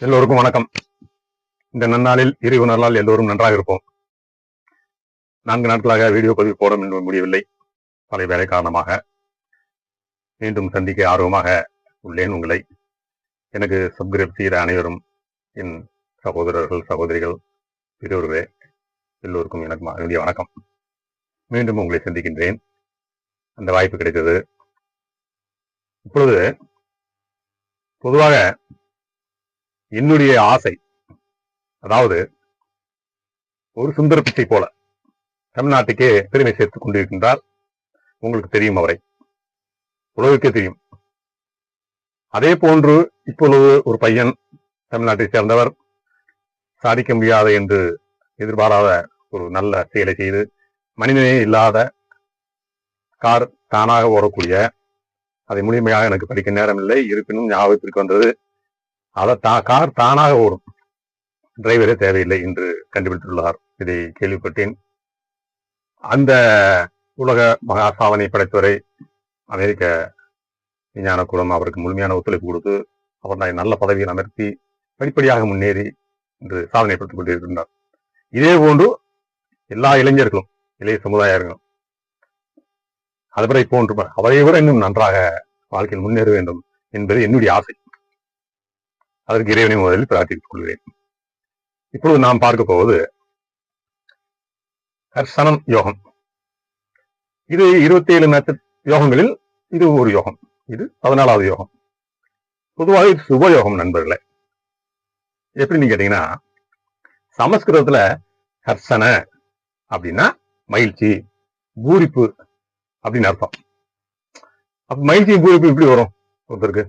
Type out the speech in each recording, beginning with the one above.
எல்லோருக்கும் வணக்கம். இந்த நன்னாளில் இறைவு நல்லால் எல்லோரும் நன்றாக இருப்போம். நான்கு நாட்களாக வீடியோ பதிவு போட இன்னும் முடியவில்லை. பல வேலை காரணமாக. மீண்டும் சந்திக்க ஆர்வமாக உள்ளேன் உங்களை. எனக்கு சப்ஸ்கிரைப் செய்கிற அனைவரும் என் சகோதரர்கள் சகோதரிகள் பெரியோர்களே எல்லோருக்கும் எனக்கு என்னுடைய வணக்கம். மீண்டும் உங்களை சந்திக்கின்றேன். அந்த வாய்ப்பு கிடைத்தது. இப்பொழுது பொதுவாக என்னுடைய ஆசை. அதாவது ஒரு சுந்தர பிச்சை போல தமிழ்நாட்டுக்கே பெருமை சேர்த்துக் கொண்டிருக்கின்றார் உங்களுக்கு தெரியும் அவரை. உலகுக்கே தெரியும். அதே போன்று இப்பொழுது ஒரு பையன் தமிழ்நாட்டை சேர்ந்தவர் சாதிக்க முடியாத என்று எதிர்பாராத ஒரு நல்ல செயலை செய்து மனிதனே இல்லாத கார் தானாக ஓடக்கூடிய அதை முழுமையாக எனக்கு படிக்க நேரமில்லை இருப்பினும் ஞாபகத்திற்கு வந்தது அதை தா கார் தானாக ஓடும். டிரைவரே தேவையில்லை என்று கண்டுபிடித்துள்ளார். இதை கேள்விப்பட்டேன். அந்த உலக மகா சாதனை படைத்துறை அமெரிக்க விஞ்ஞான அவருக்கு முழுமையான ஒத்துழைப்பு கொடுத்து அவர் நான் நல்ல பதவியில் அமர்த்தி படிப்படியாக முன்னேறி இன்று சாதனை படுத்திக் கொண்டிருக்கின்றார். இதே போன்று எல்லா இளைஞர்களும் இளைய சமுதாயங்களும் அதுவரை போன்று அவரை விட இன்னும் நன்றாக வாழ்க்கையில் முன்னேற வேண்டும் என்பது என்னுடைய ஆசை. அதற்கு இறைவனை முதலில் பிரார்த்தித்துக் கொள்கிறேன். இப்பொழுது நாம் பார்க்க போவது கர்சனம் யோகம். இது இருபத்தி ஏழு நட்ச யோகங்களில் இது ஒரு யோகம். இது பதினாலாவது யோகம். பொதுவாக இது சுப யோகம் நண்பர்களே. எப்படின்னு கேட்டீங்கன்னா சமஸ்கிருதத்துல ஹர்சன அப்படின்னா மகிழ்ச்சி பூரிப்பு அப்படின்னு அர்த்தம். அப்ப மகிழ்ச்சி பூரிப்பு இப்படி வரும் ஒருத்தருக்கு.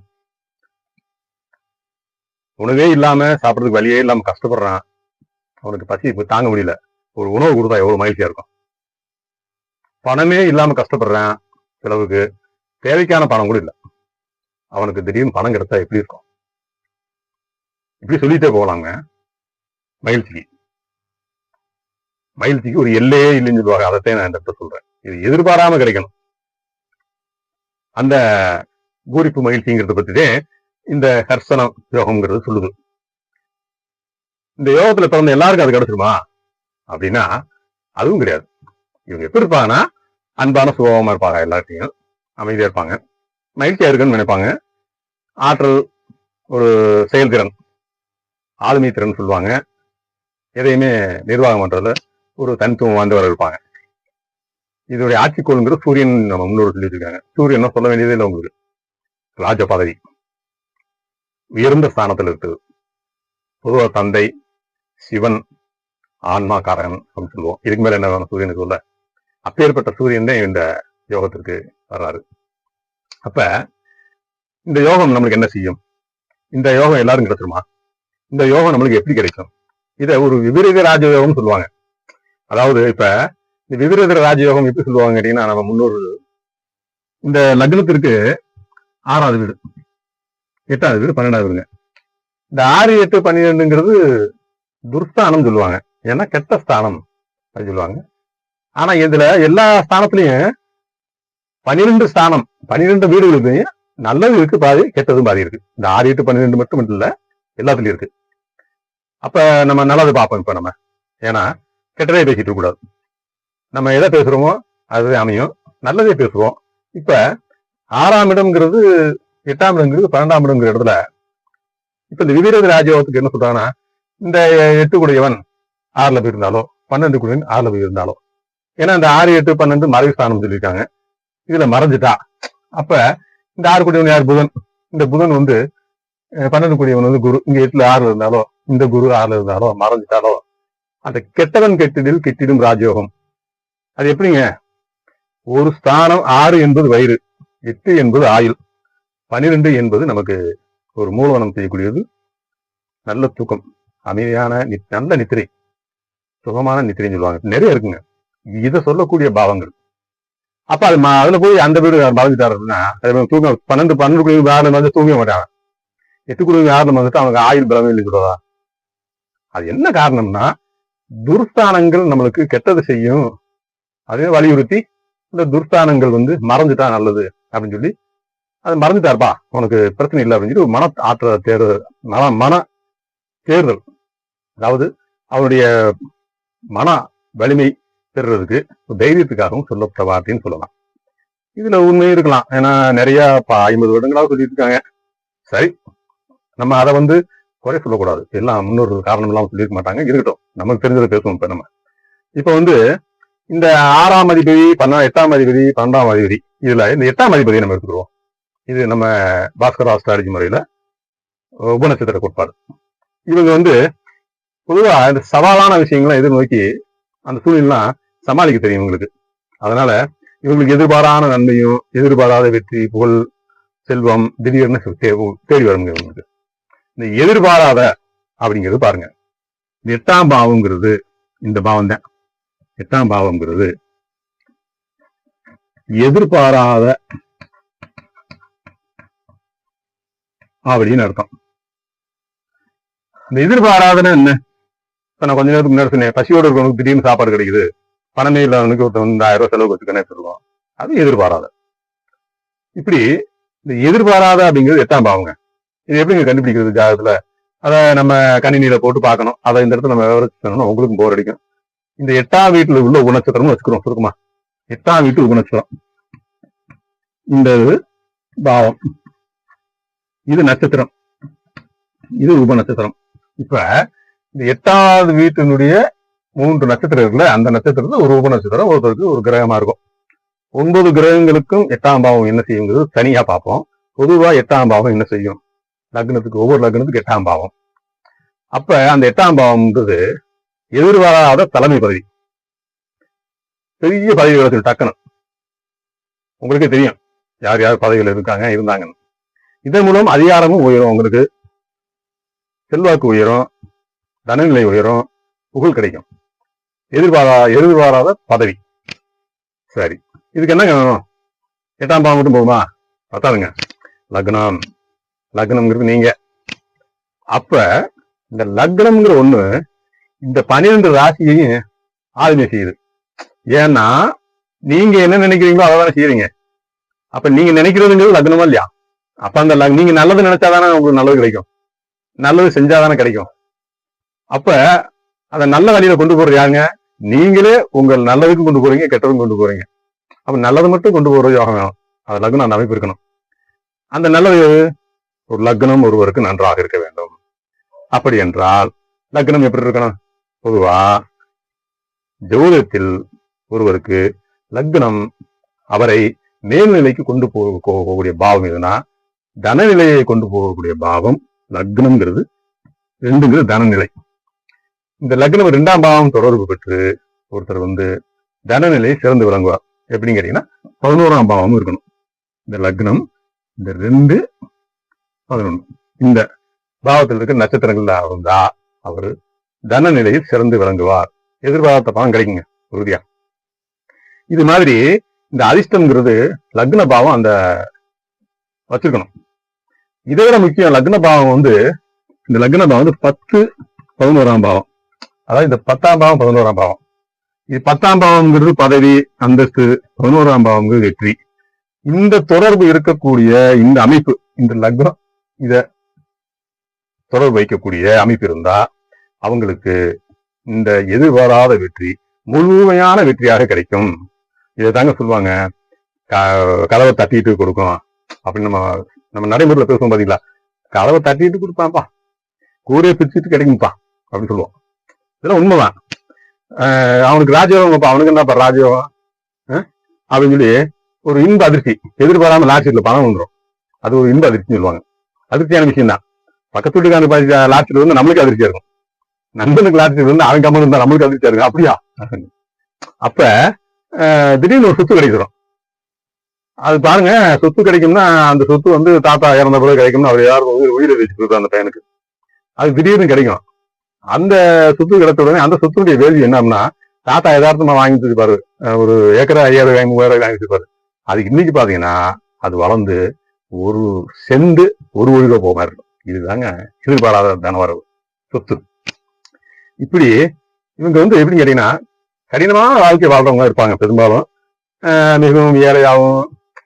உணவே இல்லாம சாப்பிடறதுக்கு வழியே இல்லாம கஷ்டப்படுறான். அவனுக்கு பசி இப்ப தாங்க முடியல. ஒரு உணவு கொடுத்தா எவ்வளவு மகிழ்ச்சியா இருக்கும். பணமே இல்லாம கஷ்டப்படுறான் செலவுக்கு தேவைக்கான பணம் கூட இல்ல. அவனுக்கு திடீர்னு பணம் கிடைச்சா எப்படி இருக்கும்? இப்படி சொல்லிட்டே போகலாங்க. மகிழ்ச்சிக்கு. மகிழ்ச்சிக்கு ஒரு எல்லையே இல்லைன்னு சொல்லுவாங்க. அதைத்தான் நான் இந்த இடத்துல சொல்றேன். இது எதிர்பாராம கிடைக்கணும். அந்த பூரிப்பு மகிழ்ச்சிங்கிறத பத்திதான் இந்த ஹர்சன யோகம்ங்கிறது சொல்லுது. இந்த யோகத்துல பிறந்த எல்லாருக்கும் அது கிடைச்சிருமா? அப்படின்னா அதுவும் கிடையாது. இவங்க எப்படி இருப்பாங்கன்னா அன்பான சுபாவமா இருப்பாங்க எல்லாத்தையும் அமைதியா இருப்பாங்க. மகிழ்ச்சியா இருக்குன்னு நினைப்பாங்க. ஆற்றல் ஒரு செயல்திறன் ஆளுமை திறன் சொல்லுவாங்க. எதையுமே நிர்வாகம் பண்றதுல ஒரு தனித்துவம் வாழ்ந்தவர்கள் இருப்பாங்க. இதோடைய ஆட்சிக்கோளுங்கிற சூரியன் நம்ம முன்னோர் சொல்லியிருக்காங்க. சூரியன் சொல்ல வேண்டியதே இல்லை உங்களுக்கு. ராஜ பதவி. உயர்ந்த ஸ்தானத்தில் இருக்குது. பொதுவா தந்தை சிவன் ஆன்மா காரகன் அப்படின்னு சொல்லுவோம். இதுக்கு மேல என்ன வேணும்? சூரியனுக்கு சொல்ல அப்பேற்பட்ட சூரியன் தான் இந்த யோகத்திற்கு வர்றாரு. அப்ப இந்த யோகம் நம்மளுக்கு என்ன செய்யும்? இந்த யோகம் எல்லாரும் கிடைச்சிருமா? இந்த யோகம் நம்மளுக்கு எப்படி கிடைக்கும்? இதை ஒரு விபரீத ராஜயோகம் சொல்லுவாங்க. அதாவது இப்ப இந்த விபரீத ராஜயோகம் எப்படி சொல்லுவாங்க கேட்டீங்கன்னா நம்ம முன்னோர் இந்த லக்னத்திற்கு ஆறாவது வீடு. எட்டாவது வீடு பன்னெண்டாவது வீடுங்க. இந்த ஆறு எட்டு பன்னிரெண்டுங்கிறது துர்ஸ்தானம் சொல்லுவாங்க. ஏன்னா கெட்ட ஸ்தானம் அப்படின்னு சொல்லுவாங்க. ஆனா இதுல எல்லா ஸ்தானத்திலையும் பன்னிரெண்டு ஸ்தானம் பன்னிரெண்டு வீடுகளுக்கும் நல்லது இருக்கு பாதி கெட்டதும் பாதி இருக்கு. இந்த ஆறு எட்டு பன்னிரெண்டு மட்டும் இல்ல எல்லாத்துலயும் இருக்கு. அப்ப நம்ம நல்லது பார்ப்போம் இப்ப நம்ம. ஏன்னா கெட்டதே பேசிட்டு கூடாது நம்ம எதை பேசுறோமோ அதுவே அமையும். நல்லதே பேசுவோம். இப்ப ஆறாம் இடம்ங்கிறது எட்டாம் இடங்கிறது பன்னெண்டாம் இடங்கிற இடத்துல இப்ப இந்த விபரீத ராஜயோகத்துக்கு என்ன சொல்றாங்கன்னா இந்த எட்டு குடையவன் ஆறுல போய் இருந்தாலோ பன்னெண்டு குடையவன் ஆறுல போய் இருந்தாலோ ஏன்னா இந்த ஆறு எட்டு பன்னெண்டு மறைவு ஸ்தானம் சொல்லியிருக்காங்க. இதுல மறைஞ்சிட்டா. அப்ப இந்த ஆறு குடியவன் யார்? புதன். இந்த புதன் வந்து பன்னெண்டு குடியவன் வந்து குரு. இங்க எட்டுல ஆறுல இருந்தாலோ இந்த குரு ஆறுல இருந்தாலோ மறைஞ்சிட்டாலோ அந்த கெட்டவன் கெட்டிடில் கெட்டிடும் ராஜயோகம். அது எப்படிங்க? ஒரு ஸ்தானம் ஆறு என்பது வயிறு எட்டு என்பது ஆயுள். பனிரெண்டு என்பது நமக்கு ஒரு மூலவனம் செய்யக்கூடியது. நல்ல தூக்கம் அமைதியான நல்ல நித்திரை சுகமான நித்திரைன்னு சொல்லுவாங்க. நிறைய இருக்குங்க. இதை சொல்லக்கூடிய பாவங்கள். அப்ப அது அதுல போய் அந்த வீடு பாதிச்சிட்டாரு அப்படின்னா மாதிரி தூங்க பன்னெண்டு பன்னெண்டு குழு ஆறுல வந்து தூங்க மாட்டாங்க. எட்டு குழு காரணம் வந்துட்டு அவனுக்கு ஆயுள் பலமே இல்லை சொல்றதா அது என்ன காரணம்னா துர்ஸ்தானங்கள் நம்மளுக்கு கெட்டது செய்யும். அதே வலியுறுத்தி இந்த துர்ஸ்தானங்கள் வந்து மறைஞ்சிட்டா நல்லது அப்படின்னு சொல்லி அது மறந்துட்டாருப்பா. உனக்கு பிரச்சனை இல்லை அப்படின்னு சொல்லி ஒரு மன ஆற்ற தேர்தல் மன மன தேர்தல். அதாவது அவருடைய மன வலிமை பெறுறதுக்கு தைரியத்துக்காகவும் சொல்லப்பட்ட வார்த்தைன்னு சொல்லலாம். இதுல உண்மையும் இருக்கலாம். ஏன்னா நிறைய இப்போ ஐம்பது வருடங்களாக சொல்லிட்டு இருக்காங்க. சரி நம்ம அதை வந்து குறை சொல்லக்கூடாது. எல்லாம் முன்னொரு காரணம் எல்லாம் சொல்லியிருக்க மாட்டாங்க. இருக்கட்டும். நமக்கு தெரிஞ்சதை பேசுவோம் இப்ப நம்ம. இப்ப வந்து இந்த ஆறாம் அதிபதி பன்னா எட்டாம் அதிபதி பன்னெண்டாம் அதிபதி இதுல இந்த எட்டாம் அதிபதியை நம்ம எடுத்துக்கிறோம் இது நம்ம பாஸ்கர் ஆஸ்ட்ராலஜி முறையில உபநட்சத்திர கோட்பாடு இவங்க வந்து பொதுவா இந்த சவாலான விஷயங்களை எதிர்நோக்கி அந்த சூழ்நிலாம் சமாளிக்க தெரியும் இவங்களுக்கு. அதனால இவங்களுக்கு எதிர்பாரான நன்மையும் எதிர்பாராத வெற்றி புகழ் செல்வம் திடீர்னு தேடி வருங்க இவங்களுக்கு. இந்த எதிர்பாராத அப்படிங்கிறது பாருங்க. இந்த எட்டாம் பாவம்ங்கிறது இந்த பாவம் தான் எட்டாம் பாவம்ங்கிறது எதிர்பாராத அப்படின்னு அர்த்தம். இந்த எதிர்பாராதனை என்ன? இப்ப நான் கொஞ்ச நேரத்துக்கு முன்னாடி சொன்னேன் பசியோட இருக்கவனுக்கு திடீர்னு சாப்பாடு கிடைக்குது. பணமே இல்லாதவனுக்கு ஒருத்தன் வந்து ஆயிரம் ரூபாய் செலவு வச்சுக்கனே சொல்லுவோம் அது எதிர்பாராத இப்படி இந்த எதிர்பாராத அப்படிங்கிறது எட்டாம் பாவங்க. இது எப்படிங்க கண்டுபிடிக்கிறது ஜாதகத்துல? அதை நம்ம கணினியில போட்டு பார்க்கணும். அதை இந்த இடத்துல நம்ம விவரிச்சு உங்களுக்கு உங்களுக்கும் போர் அடிக்கும். இந்த எட்டாம் வீட்டுல உள்ள உபநட்சத்திரம்னு வச்சுக்கிறோம் சுருக்கமா. எட்டாம் வீட்டு உபநட்சத்திரம் இந்த இது பாவம். இது நட்சத்திரம். இது உபநட்சத்திரம் இப்ப இந்த எட்டாவது வீட்டினுடைய மூன்று நட்சத்திரம் இருக்குல்ல அந்த நட்சத்திரத்துல ஒரு உபநட்சத்திரம் ஒருத்தருக்கு ஒரு கிரகமா இருக்கும். ஒன்பது கிரகங்களுக்கும் எட்டாம் பாவம் என்ன செய்யுங்கிறது தனியா பார்ப்போம். பொதுவா எட்டாம் பாவம் என்ன செய்யும்? லக்னத்துக்கு ஒவ்வொரு லக்னத்துக்கு எட்டாம் பாவம். அப்ப அந்த எட்டாம் பாவம்ன்றது எதிர்பாராத தலைமை பதவி. பெரிய பதவி டக்குனு உங்களுக்கே தெரியும். யார் யார் பதவிகள் இருக்காங்க இருந்தாங்கன்னு. இதன் மூலம் அதிகாரமும் உயரும் உங்களுக்கு. செல்வாக்கு உயரும் தனநிலை உயரும் புகழ் கிடைக்கும். எதிர்பாரா எதிர்பாராத பதவி. சரி இதுக்கு என்ன வேணும்? எட்டாம் பாவம் மட்டும் போகுமா? பத்தாதுங்க. லக்னம். லக்னம்ங்கிறது நீங்க. அப்ப இந்த லக்னம்ங்கிற ஒண்ணு இந்த பனிரெண்டு ராசியையும் ஆளுமை செய்யுது. ஏன்னா நீங்க என்ன நினைக்கிறீங்களோ அதை தானே செய்யறீங்க அப்ப நீங்க நினைக்கிறதுங்கிறது லக்னமா இல்லையா? அப்ப அந்த லக்- நீங்க நல்லது நினைச்சாதானே உங்களுக்கு நல்லது கிடைக்கும். நல்லது செஞ்சாதானே கிடைக்கும். அப்ப அதை நல்ல வழியில கொண்டு போறது யாருங்க? நீங்களே உங்கள் நல்லதுக்கும் கொண்டு போறீங்க கெட்டதுக்கும் கொண்டு போறீங்க. அப்ப நல்லது மட்டும் கொண்டு போற யோகம் வேணும். அது லக்னம் அந்த அமைப்பு இருக்கணும். அந்த நல்லது ஒரு லக்னம் ஒருவருக்கு நன்றாக இருக்க வேண்டும். அப்படி என்றால் லக்னம் எப்படி இருக்கணும்? பொதுவா ஜோதிடத்தில் ஒருவருக்கு லக்னம் அவரை மேல்நிலைக்கு கொண்டு போக- போகக்கூடிய பாவம் எதுனா தனநிலையை கொண்டு போகக்கூடிய பாவம் லக்னம்ங்கிறது ரெண்டுங்கிறது தனநிலை. இந்த லக்னம் ரெண்டாம் பாவம் தொடர்பு பெற்று ஒருத்தர் வந்து தனநிலையை சிறந்து விளங்குவார். எப்படின்னு கேட்டீங்கன்னா பதினோராம் பாவமும் இருக்கணும். இந்த லக்னம் இந்த ரெண்டு பதினொன்று இந்த பாவத்தில் இருக்க நட்சத்திரங்கள்ல இருந்தா அவர் தனநிலையில் சிறந்து விளங்குவார். எதிர்பார்த்த பணம் கிடைக்குங்க உறுதியா. இது மாதிரி இந்த அதிர்ஷ்டம்ங்கிறது லக்ன பாவம் அந்த வச்சிருக்கணும். இதை விட முக்கியம் லக்ன பாவம் வந்து இந்த லக்ன பாவம் வந்து பத்து பதினோராம் பாவம். அதாவது இந்த பத்தாம் பாவம் பதினோராம் பாவம். இது பத்தாம் பாவம்ங்கிறது பதவி அந்தஸ்து பதினோராம் பாவம்ங்கிறது வெற்றி. இந்த தொடர்பு இருக்கக்கூடிய இந்த அமைப்பு இந்த லக்னம் இத தொடர்பு வைக்கக்கூடிய அமைப்பு இருந்தா அவங்களுக்கு இந்த எதிர்பாராத வெற்றி முழுமையான வெற்றியாக கிடைக்கும். இதை தாங்க சொல்லுவாங்க. க- கதவை தட்டிட்டு கொடுக்கும். அப்படின்னு நம்ம நம்ம நடைமுறையில பேசுவோம் பாத்தீங்களா? கதவை தட்டிட்டு கொடுப்பான்ப்பா. கூரையை பிரிச்சுட்டு கிடைக்கும்ப்பா அப்படின்னு சொல்லுவோம். இதெல்லாம் உண்மைதான். ஆஹ் அவனுக்கு ராஜயோகம்ப்பா. அவனுக்கு என்னப்பா ராஜயோகம்? ஆஹ் அப்படின்னு சொல்லி ஒரு இன்ப அதிர்ச்சி. எதிர்பாராம லாட்சியில் பணம் வந்துடும் அது ஒரு இன்ப அதிர்ச்சின்னு சொல்லுவாங்க. அதிர்ச்சியான விஷயம் தான் பக்கத்து வீட்டுக்கான லாட்சியில் வந்து நம்மளுக்கு அதிர்ச்சியா இருக்கும். நண்பனுக்கு லாட்சியில் வந்து அவன் கம்மன் இருந்தா நம்மளுக்கு அதிர்ச்சியா இருக்கும். அப்படியா? அப்ப திடீர்னு ஒரு சொத்து கிடைக்கிறோம். அது பாருங்க சொத்து கிடைக்கும்னா அந்த சொத்து வந்து தாத்தா இறந்த பிறகு கிடைக்கும்னு அவர் யாரும் உயிர் உயிரை வச்சுக்கிறது அந்த பையனுக்கு. அது திடீர்னு கிடைக்கும். அந்த சொத்து கிடைத்த உடனே அந்த சொத்துடைய வேல்யூ என்னம்னா தாத்தா யதார்த்தமா வாங்கி வச்சிருப்பாரு ஒரு ஏக்கரா ஐயாயிரம் வாங்கி மூவாயிரம் வாங்கி வச்சிருப்பாரு அது இன்னைக்கு பாத்தீங்கன்னா அது வளர்ந்து ஒரு செண்டு ஒரு ஒழுக போக மாதிரி இருக்கும். இதுதாங்க எதிர்பாராத தனவரவு சொத்து. இப்படி இவங்க வந்து எப்படின்னு கேட்டீங்கன்னா கடினமான வாழ்க்கை வாழ்றவங்க இருப்பாங்க பெரும்பாலும். மிகவும் ஏழையாகவும்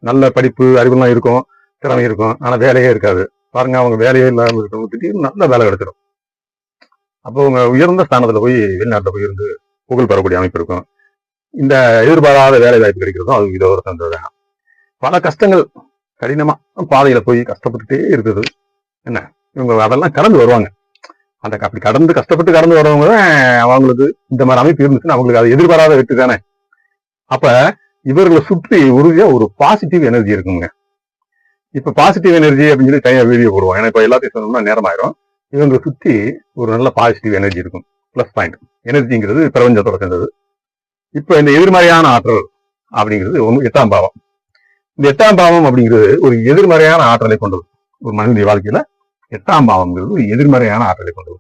நல்ல படிப்பு அறிவுலாம் இருக்கும் திறமை இருக்கும். ஆனால் வேலையே இருக்காது. பாருங்க அவங்க வேலையே இல்லாமல் இருக்கவங்க திடீர்னு நல்ல வேலை கிடைச்சிடும். அப்போ அவங்க உயர்ந்த ஸ்தானத்தில் போய் வெளிநாட்டில் போய் இருந்து புகழ் பெறக்கூடிய அமைப்பு இருக்கும். இந்த எதிர்பாராத வேலை வாய்ப்பு கிடைக்கிறதும் அது இதோ ஒரு சந்தோஷம் பல கஷ்டங்கள் கடினமா பாதையில போய் கஷ்டப்பட்டுட்டே இருக்குது. என்ன? இவங்க அதெல்லாம் கடந்து வருவாங்க. அந்த அப்படி கடந்து கஷ்டப்பட்டு கடந்து வரவங்க தான் அவங்களுக்கு இந்த மாதிரி அமைப்பு இருந்துச்சுன்னா அவங்களுக்கு அது எதிர்பாராத வெற்றி தானே. அப்ப இவர்களை சுற்றி உறுதியா ஒரு பாசிட்டிவ் எனர்ஜி இருக்குங்க. இப்ப பாசிட்டிவ் எனர்ஜி அப்படின்னு சொல்லி தனியா வீடியோ போடுவோம். ஏன்னா இப்ப எல்லாத்தையும் சொன்னோம்னா நேரம் ஆயிரும் இவங்களை சுத்தி ஒரு நல்ல பாசிட்டிவ் எனர்ஜி இருக்கும். பிளஸ் பாயிண்ட் எனர்ஜிங்கிறது பிரபஞ்சத்தோட சேர்ந்தது. இப்ப இந்த எதிர்மறையான ஆற்றல் அப்படிங்கிறது ஒண்ணு எட்டாம் பாவம். இந்த எட்டாம் பாவம் அப்படிங்கிறது ஒரு எதிர்மறையான ஆற்றலை கொண்டது. ஒரு மனிதனுடைய வாழ்க்கையில எட்டாம் பாவம்ங்கிறது ஒரு எதிர்மறையான ஆற்றலை கொண்டது.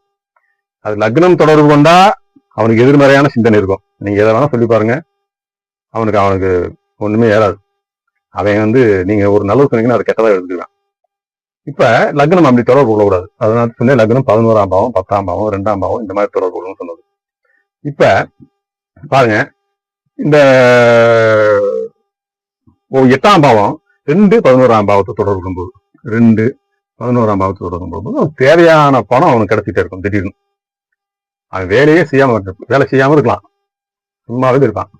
அது லக்னம் தொடர்பு கொண்டா அவனுக்கு எதிர்மறையான சிந்தனை இருக்கும். நீங்க எதை வேணா சொல்லி பாருங்க. அவனுக்கு அவனுக்கு ஒண்ணுமே ஏறாது. அவன் வந்து நீங்க ஒரு நல்லது சொன்னீங்கன்னா அது கெட்டதாக எடுத்துக்கலாம் இப்ப லக்னம் அப்படி தொடர்பு கொள்ளக்கூடாது. அதனால சொன்னேன் லக்னம் பதினோராம் பாவம் பத்தாம் பாவம் ரெண்டாம் பாவம் இந்த மாதிரி தொடர்பு கொள்ளணும்னு சொன்னது. இப்ப பாருங்க இந்த ஓ எட்டாம் பாவம் ரெண்டு பதினோராம் பாவத்தை தொடர்பு கொள்ளும்போது ரெண்டு பதினோராம் பாவத்தை தொடர்பு கொள்ளும்போது தேவையான பணம் அவனுக்கு கிடைச்சிட்டே இருக்கும் திடீர்னு. அவன் வேலையே செய்யாம வேலை செய்யாம இருக்கலாம். சும்மாவே இருப்பான்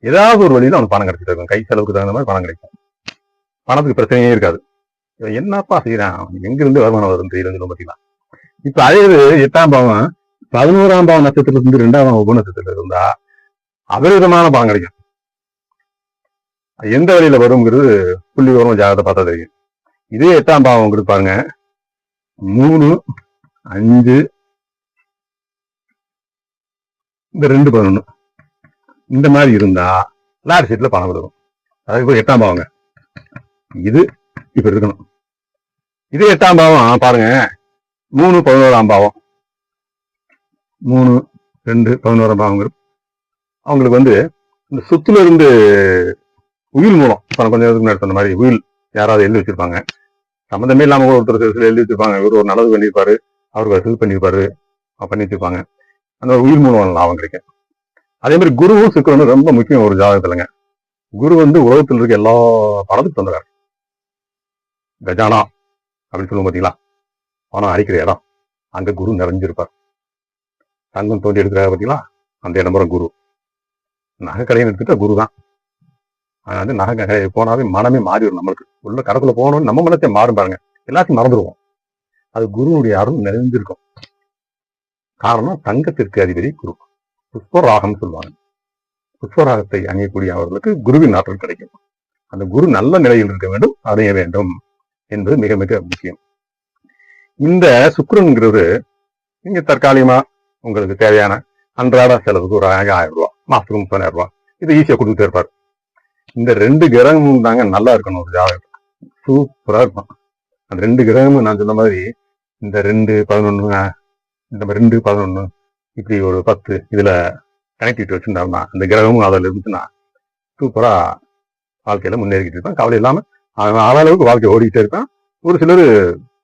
ஏதாவது ஒரு வழியில அவனுக்கு பணம் கிடைச்சிட்டு இருக்கும். கை செலவுக்கு தகுந்த மாதிரி பணம் கிடைக்கும். பணத்துக்கு பிரச்சனையே இருக்காது. இவன் என்னப்பா செய்யறான்? அவனுக்கு எங்க இருந்து வருமானம் வரும் தெரியல பாத்தீங்களா? இப்ப அதே எட்டாம் பாவம் பதினோராம் பாவம் நட்சத்திரத்துல இருந்து ரெண்டாம் பாவம் நட்சத்திரத்துல இருந்தா அபரிதமான பணம் கிடைக்கும். எந்த வழியில வருங்கிறது புள்ளி வரும் ஜாதகத்தை பார்த்தா தெரியும். இதே எட்டாம் பாவம் பாருங்க. மூணு அஞ்சு இந்த ரெண்டு பதினொன்னு. இந்த மாதிரி இருந்தா லாரி சீட்ல பணம் கொடுக்கும் அதாவது இப்போ எட்டாம் பாவங்க. இது இப்ப இருக்கணும் இது எட்டாம் பாவம் பாருங்க. மூணு பதினோராம் பாவம். மூணு ரெண்டு பதினோராம் பாவம் அவங்களுக்கு வந்து இந்த சொத்துல இருந்து உயில் மூலம் பணம் கொஞ்சம் நேரத்துக்கு முன்னாடி சொன்ன மாதிரி உயில் யாராவது எழுதி வச்சிருப்பாங்க. சம்மந்தமே இல்லாம கூட ஒருத்தர் சில எழுதி வச்சிருப்பாங்க. இவர் ஒரு நல்லது பண்ணியிருப்பாரு அவருக்கு ஹெல்ப் பண்ணியிருப்பாரு பண்ணி வச்சிருப்பாங்க அந்த ஒரு உயிர் மூலம் லாபம் கிடைக்கும். அதே மாதிரி குருவும் சுக்கரனும் ரொம்ப முக்கியம் ஒரு ஜாதகத்துலங்க. குரு வந்து உலகத்தில் இருக்க எல்லா பணத்துக்கு சொந்தக்காரர் கஜானா அப்படின்னு சொல்லுவோம் பாத்தீங்களா? பணம் அரிக்கிற இடம். அங்க குரு நிறைஞ்சிருப்பார். தங்கம் தோண்டி எடுக்கிறாரு பாத்தீங்களா? அந்த இடம்புறம் குரு. நகை கடைன்னு எடுத்துட்டா குரு தான். அது வந்து நகை கடை போனாவே மனமே மாறிடும் நம்மளுக்கு. உள்ள கடக்குள்ள போகணும்னு நம்ம மனத்தை மாறும் பாருங்க. எல்லாத்தையும் மறந்துடுவோம் அது குருவுடைய அருள் நிறைஞ்சிருக்கும் காரணம் தங்கத்திற்கு அதிபதி குரு. புஷ்பராகம் சொல்லுவாங்க. புஷ்பராகத்தை அணியக்கூடிய அவர்களுக்கு குருவின் ஆற்றல் கிடைக்கும். அந்த குரு நல்ல நிலையில் இருக்க வேண்டும் அடைய வேண்டும் என்பது மிக மிக முக்கியம். இந்த சுக்கிரன்ங்கிறது நீங்க தற்காலிகமா உங்களுக்கு தேவையான அன்றாட செலவுக்கு ஒரு ஆயிரம் ரூபாய் மாசத்துக்கு முப்பதாயிரம் ரூபாய். இதை ஈஸியா கொடுத்துட்டே இருப்பார். இந்த ரெண்டு கிரகமும் தாங்க நல்லா இருக்கணும் ஒரு ஜாதகம் சூப்பரா இருக்கும். அந்த ரெண்டு கிரகமும் நான் சொன்ன மாதிரி இந்த ரெண்டு பதினொன்னு இந்த ரெண்டு பதினொன்னு இப்படி ஒரு பத்து இதில் கனெக்டிவிட்டி வச்சுருந்தாருன்னா அந்த கிரகமும் அதில் இருந்துச்சுன்னா சூப்பராக வாழ்க்கையில் முன்னேறிக்கிட்டு இருப்பான். கவலை இல்லாமல் அவன் அளவுக்கு வாழ்க்கை ஓடிக்கிட்டே இருப்பான். ஒரு சிலர்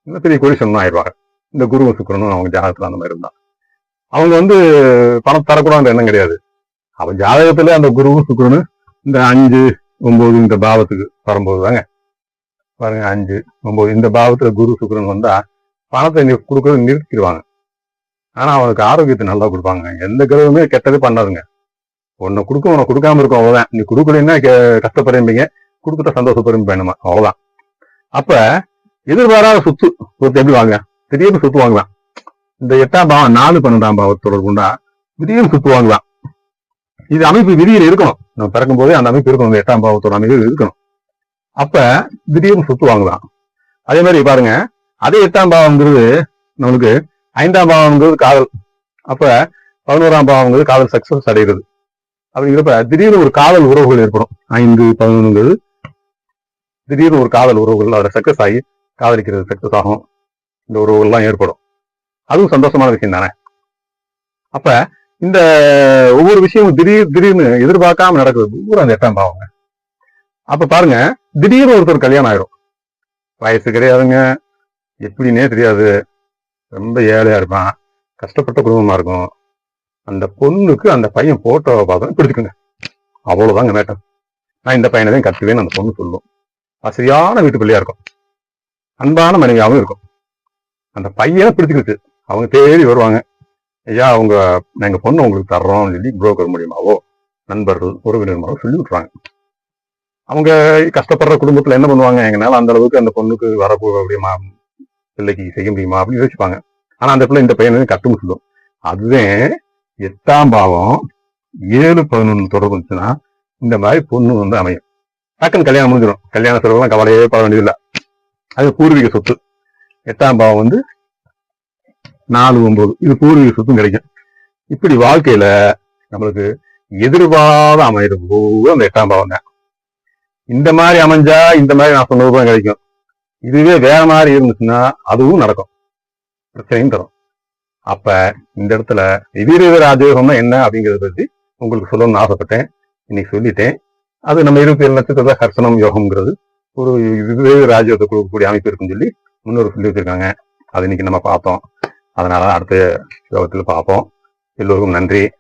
இன்னும் பெரிய கொடிசனும் ஆயிடுவாங்க. இந்த குருவும் சுக்கரனும் அவங்க ஜாதகத்தில் அந்த மாதிரி இருந்தான் அவங்க வந்து பணம் தரக்கூடாதுன்ற எண்ணம் கிடையாது. அவன் ஜாதகத்தில் அந்த குருவும் சுக்கிரனும் இந்த அஞ்சு ஒம்பது இந்த பாவத்துக்கு வரும்போது தாங்க. பாருங்க அஞ்சு ஒம்பது இந்த பாவத்தில் குரு சுக்கரன் வந்தால் பணத்தை கொடுக்கறது நிறுத்திடுவாங்க. ஆனா அவனுக்கு ஆரோக்கியத்தை நல்லா கொடுப்பாங்க. எந்த கிரகமே கெட்டது பண்ணாதுங்க. உன்னை கொடுக்க உனக்கு கொடுக்காம இருக்கும் அவ்வளவுதான். நீ கொடுக்கலன்னா கே- கஷ்டப்படுறீங்க கொடுத்துட்டா சந்தோஷப்படும் வேணுமா அவ்வளவுதான். அப்ப எதிர்பாராத சுத்து ஒருத்தர் எப்படி வாங்க திடீர்னு சுத்து வாங்கலாம் இந்த எட்டாம் பாவம் நாலு பன்னெண்டாம் பாவத்தோட கொண்டா திடீர்னு சுத்து வாங்கலாம் இது அமைப்பு விதியில் இருக்கணும். நம்ம பிறக்கும் போதே அந்த அமைப்பு இருக்கணும். இந்த எட்டாம் பாவத்தோட அமைப்பு இருக்கணும். அப்ப திடீர்னு சுத்து வாங்கலாம் அதே மாதிரி பாருங்க அதே எட்டாம் பாவம்ங்கிறது நம்மளுக்கு ஐந்தாம் பாவம்ங்கிறது காதல். அப்ப பதினோராம் பாவம்ங்கிறது காதல் சக்சஸ் அடைகிறது. அப்படிங்கிறப்ப திடீர்னு ஒரு காதல் உறவுகள் ஏற்படும். ஐந்து பதினொன்றுங்கிறது. திடீர்னு ஒரு காதல் உறவுகள் அதோட சக்சஸ் ஆகி காதலிக்கிறது சக்சஸ் ஆகும். இந்த உறவுகள்லாம் ஏற்படும். அதுவும் சந்தோஷமான விஷயம் தானே? அப்ப இந்த ஒவ்வொரு விஷயமும் திடீர் திடீர்னு எதிர்பார்க்காம நடக்குது பூரா அந்த எட்டாம் பாவங்க. அப்ப பாருங்க திடீர்னு ஒருத்தர் கல்யாணம் ஆயிரும். வயசு கிடையாதுங்க. எப்படின்னே தெரியாது. ரொம்ப ஏழையா இருப்பான். கஷ்டப்பட்ட குடும்பமா இருக்கும். அந்த பொண்ணுக்கு அந்த பையன் போட்டோவை பார்த்தா பிடிச்சிக்கோங்க அவ்வளவுதாங்க மேட்டம் நான் இந்த பையனை தான் கத்துவேன்னு அந்த பொண்ணு சொல்லும். வசதியான வீட்டு பிள்ளையா இருக்கும். அன்பான மனைவியாகவும் இருக்கும். அந்த பையனை பிடிச்சிக்கிட்டு அவங்க தேடி வருவாங்க. ஐயா அவங்க எங்கள் பொண்ணு உங்களுக்கு தர்றோம்னு சொல்லி புரோக்கர் மூலியமாவோ நண்பர்கள் உறவினர் சொல்லி விட்டுறாங்க அவங்க கஷ்டப்படுற குடும்பத்துல என்ன பண்ணுவாங்க? எங்கனால அந்த அளவுக்கு அந்த பொண்ணுக்கு வரக்கூடிய மா பிள்ளைக்கு செய்ய முடியுமா அப்படின்னு யோசிப்பாங்க. ஆனா அந்த பிள்ளை இந்த பையனை கட்டுன்னு சொல்லும். அதுதான் எட்டாம் பாவம் ஏழு பதினொன்று தொடர்பு இருந்துச்சுன்னா இந்த மாதிரி பொண்ணு வந்து அமையும். டக்குன்னு கல்யாணம் முடிஞ்சிடும். கல்யாண செலவுலாம் கவலையே பட வேண்டியதில்லை. அது பூர்வீக சொத்து. எட்டாம் பாவம் வந்து நாலு ஒன்பது. இது பூர்வீக சொத்தும் கிடைக்கும். இப்படி வாழ்க்கையில நம்மளுக்கு எதிர்பாராத அமையிறது அந்த எட்டாம் பாவம் தான் இந்த மாதிரி அமைஞ்சா இந்த மாதிரி நான் சொன்னது தான் கிடைக்கும். இதுவே வேற மாதிரி இருந்துச்சுன்னா அதுவும் நடக்கும். பிரச்சனையும் தரும். அப்ப இந்த இடத்துல எதிரீத ராஜயோகம்னா என்ன அப்படிங்கறத பத்தி உங்களுக்கு சொல்லணும்னு ஆசைப்பட்டேன். இன்னைக்கு சொல்லிட்டேன். அது நம்ம இருபத்தி ஏழு நட்சத்திர ஹர்சனம் யோகம்ங்கிறது ஒரு விவேக ராஜயோகத்தை கொடுக்கக்கூடிய அமைப்பு இருக்குன்னு சொல்லி முன்னோர் சொல்லி வச்சிருக்காங்க அது இன்னைக்கு நம்ம பார்த்தோம். அதனால அடுத்த யோகத்தில் பார்ப்போம். எல்லோருக்கும் நன்றி.